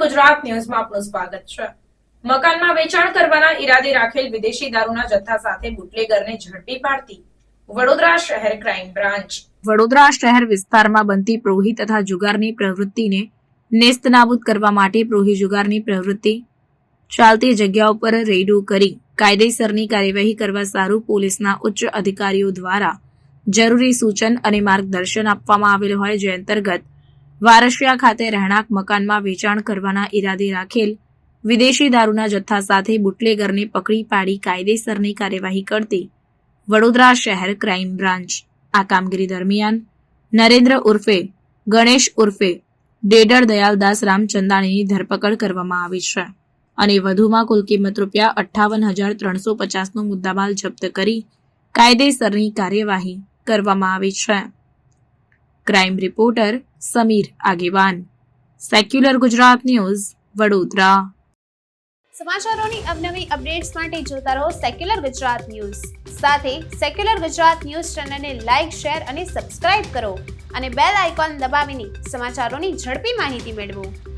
ગુજરાત ન્યૂઝમાં આપનું સ્વાગત છે. મકાનમાં વેચાણ કરવાના ઈરાદે રાખેલ વિદેશી દારૂના જથ્થા સાથે બુટલેગરને ઝડપી પાડતી. વડોદરા શહેર ક્રાઇમ બ્રાન્ચ. વડોદરા શહેર વિસ્તારમાં બનતી પ્રોહી તથા જુગારની પ્રવૃત્તિને નેસ્તનાબૂદ કરવા માટે પ્રોહી જુગારની પ્રવૃત્તિ ચાલતી જગ્યા ઉપર રેડો કરી કાયદેસરની કાર્યવાહી કરવા સારું પોલીસના ઉચ્ચ અધિકારીઓ દ્વારા જરૂરી સૂચન અને માર્ગદર્શન આપવામાં આવેલ હોય જે અંતર્ગત વારસિયા ખાતે રહેણાંક મકાનમાં વેચાણ કરવાના ઈરાદે રાખેલ વિદેશી દારૂના જથ્થા સાથે બુટલેગરને પકડી પાડી કાયદેસરની કાર્યવાહી કરતી વડોદરા શહેર ક્રાઇમ બ્રાન્ચ. આ કામગીરી દરમિયાન નરેન્દ્ર ઉર્ફે ગણેશ ઉર્ફે ડેડર દયાલદાસ રામચંદાણીની ધરપકડ કરવામાં આવી છે અને વધુમાં કુલ કિંમત રૂપિયા અઠ્ઠાવન હજાર ત્રણસો પચાસનો મુદ્દામાલ જપ્ત કરી કાયદેસરની કાર્યવાહી કરવામાં આવી છે. Crime reporter Sameer Agewan secular Gujarat news Vadodara સમાચારોની અવનવી અપડેટ્સ માટે જોતા રહો સેક્યુલર ગુજરાત ન્યૂઝ સાથે સેક્યુલર ગુજરાત ન્યૂઝ ચેનલને લાઇક શેર અને સબસ્ક્રાઇબ કરો અને બેલ આઇકોન દબાવીને સમાચારોની ઝડપી માહિતી મેળવો.